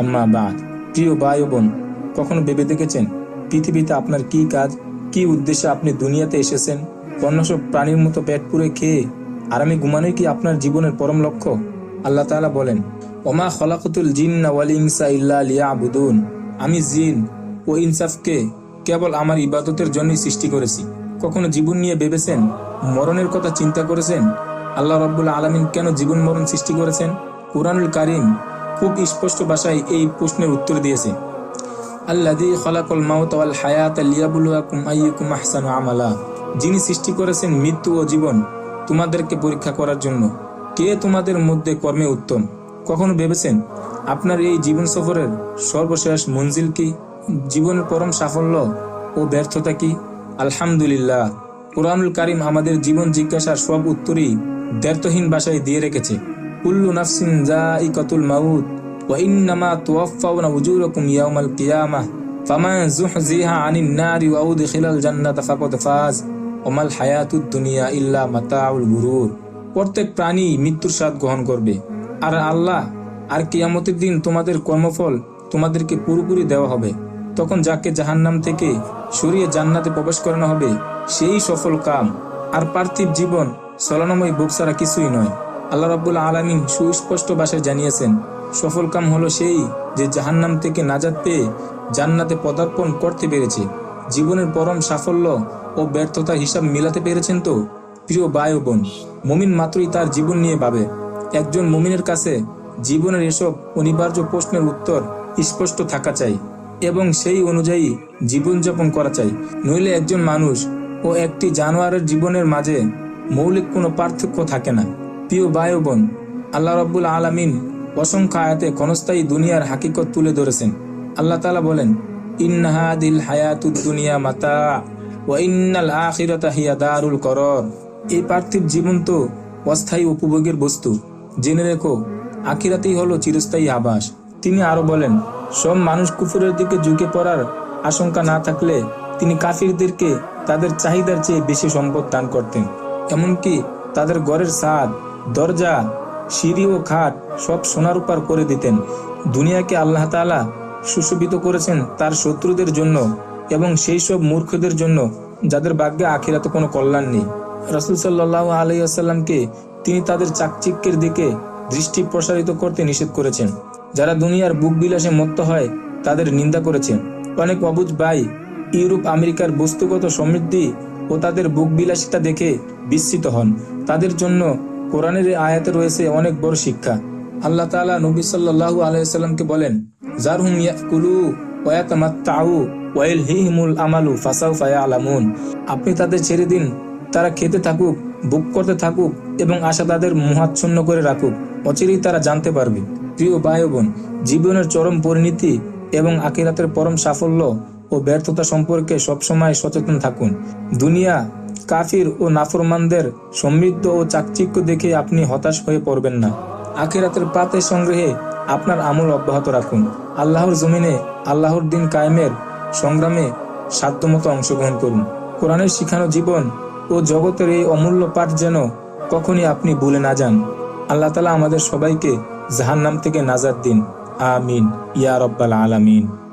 আম্মা প্রিয় বোন ভেবে দেখেছেন পৃথিবীতে আপনার কি কাজ, কি উদ্দেশ্যে আপনি দুনিয়াতে এসেছেন? অন্য সব প্রাণীর মতো পেট পুরে খেয়ে আরামে ঘুমানোই কি আপনার জীবনের পরম লক্ষ্য? আল্লাহ তাআলা বলেন, ওমা খলাকুতুল জিন্না ইনসা ইল্লা লিয়াবুদুন। আমি জিন ও ইনসাফকে কেবল আমার ইবাদতের জন্যই সৃষ্টি করেছি। কখনো জীবন নিয়ে ভেবেছেন, মরণের কথা চিন্তা করেছেন? আল্লাহ রব্বুল আলমিন কেন জীবন মরণ সৃষ্টি করেছেন? কুরআনুল কারিম খুব স্পষ্ট ভাষায় এই প্রশ্নের উত্তর দিয়েছে। আল্লাদি খলাকল মাউত ওয়াল হায়াত লিয়াবুলুয়াকুম আইয়ুকুম আমালা। যিনি সৃষ্টি করেছেন মৃত্যু ও জীবন তোমাদেরকে পরীক্ষা করার জন্য। কে তোমাদের মধ্যে কর্মে উত্তম? কখনো ভেবেছেন? আপনার এই জীবন সফরের সর্বশেষ মঞ্জিল কি? জীবনের পরম সাফল্য ও ব্যর্থতা কি? আলহামদুলিল্লাহ। কোরআনুল কারিম আমাদের জীবন জিজ্ঞাসার সব উত্তরই দ্ব্যর্থহীন বাসায় দিয়ে রেখেছে। কুল্লু নাফসিন জাইকাতুল মাউত, ওয়া ইন্নামা তুওয়াফাউনা উজুরাকুম ইয়াউমাল কিয়ামাহ ফামান আনিন নারি ফাজ ওমাল হায়াতুদ দুনিয়া ইল্লা মাতাউল গুরুর। প্রত্যেক প্রাণী মৃত্যুর স্বাদ গ্রহণ করবে। আর আল্লাহ, আর কিয়ামতের দিন তোমাদের কর্মফল তোমাদেরকে পুরোপুরি দেওয়া হবে। তখন যাকে জাহান্নাম থেকে সরিয়ে জান্নাতে প্রবেশ করানো হবে, সেই সফল কাম। আর পার্থিব জীবন সলানময় বুক ছাড়া কিছুই নয়। আল্লাহ রাব্বুল আলামিন সুস্পষ্ট ভাষায় জানিয়েছেন, সফল কাম হলো সেই যে জাহান্নাম থেকে নাজাত পেয়ে জান্নাতে পদার্পণ করতে পেরেছে। জীবনের পরম সাফল্য ও ব্যর্থতার হিসাব মিলাতে পেরেছেন তো? প্রিয় ভাই ও বোন, মমিন মাত্রই তার জীবন নিয়ে ভাবে। একজন মমিনের কাছে জীবনের এসব অনিবার্য প্রশ্নের উত্তর স্পষ্ট থাকা চাই এবং সেই অনুযায়ী জীবনযাপন করা চাই। নইলে একজন মানুষ ও একটি জানোয়ারের জীবনের মাঝে মৌলিক কোনো পার্থক্য থাকে না। প্রিয় বায়ু বোন আল্লাহ রব্বুল আলামিন অসংখ্য আয়াতে ক্ষণস্থায়ী দুনিয়ার হাকিকত তুলে ধরেছেন। আল্লাহ তাআলা বলেন ইন্নাহাদিল হায়াতুদ দুনিয়া মাতা ও ইন্নাল আখিরাতা হিয়া দারুল করর। এই পার্থিব জীবন তো অস্থায়ী উপভোগের বস্তু। জেনে রেখো, আখিরাতেই হলো চিরস্থায়ী আবাস। তিনি আরও বলেন, সব মানুষ কুফুরের দিকে ঝুঁকে পড়ার আশঙ্কা না থাকলে তিনি কাফিরদেরকে তাদের চাহিদার চেয়ে বেশি সম্পদ দান করতেন। এমনকি তাদের ঘরের ছাদ, দরজা, সিঁড়ি ও খাট সব সোনার উপর করে দিতেন। দুনিয়াকে আল্লাহ তাআলা সুশোভিত করেছেন তার শত্রুদের জন্য এবং সেই সব মূর্খদের জন্য, যাদের ভাগ্যে আখিরাতে কোনো কল্যাণ নেই। রাসুল সাল্লাহ আলাইসাল্লামকে তিনি তাদের চাকচিক্যের দিকে দৃষ্টি প্রসারিত করতে নিষেধ করেছেন। যারা দুনিয়ার বুক বিলাসে মত্ত হয়, তাদের নিন্দা করেছেন। অনেক অবুজ ভাই ইউরোপ, আমেরিকার বস্তুগত সমৃদ্ধি ও তাদের বুক বিলাসিতা দেখে বিস্মিত হন। তাদের জন্য কোরআনের আয়াতে রয়েছে অনেক বড় শিক্ষা। আল্লাহ তাআলা নবী সাল্লাল্লাহু আলাইহি সাল্লামকে বলেন জারহুম ইয়াকুলু ওয়া ইয়াতামাত্তাউ ওয়া ইলহিহিমুল আমালু ফাসাউফা ইয়ালামুন। আপনি তাদের ছেড়ে দিন, তারা খেতে থাকুক বুক করতে থাকুক এবং আশা তাদের মোহাচ্ছন্ন করে রাখুক। অচিরেই তারা জানতে পারবে। প্রিয় ভাই বোন জীবনের চরম পরিণতি এবং আখিরাতের পরম সাফল্য ও ব্যর্থতা সম্পর্কে সবসময় সচেতন থাকুন। দুনিয়া কাফির ও নাফরমানদের সমৃদ্ধ ও চাকচিক্য দেখে আপনি হতাশ হয়ে পড়বেন না। আখিরাতের পাতে সংগ্রহে আপনার আমল অব্যাহত রাখুন। আল্লাহর জমিনে আল্লাহর দিন কায়েমের সংগ্রামে সাধ্যমতো অংশগ্রহণ করুন। কোরআনের শিখানো জীবন ও জগতের এই অমূল্য পাঠ যেন কখনই আপনি ভুলে না যান। আল্লাহ তালা আমাদের সবাইকে জাহান্নাম থেকে নাজার দিন। আমিন। ইয়া রব্বাল আলামিন।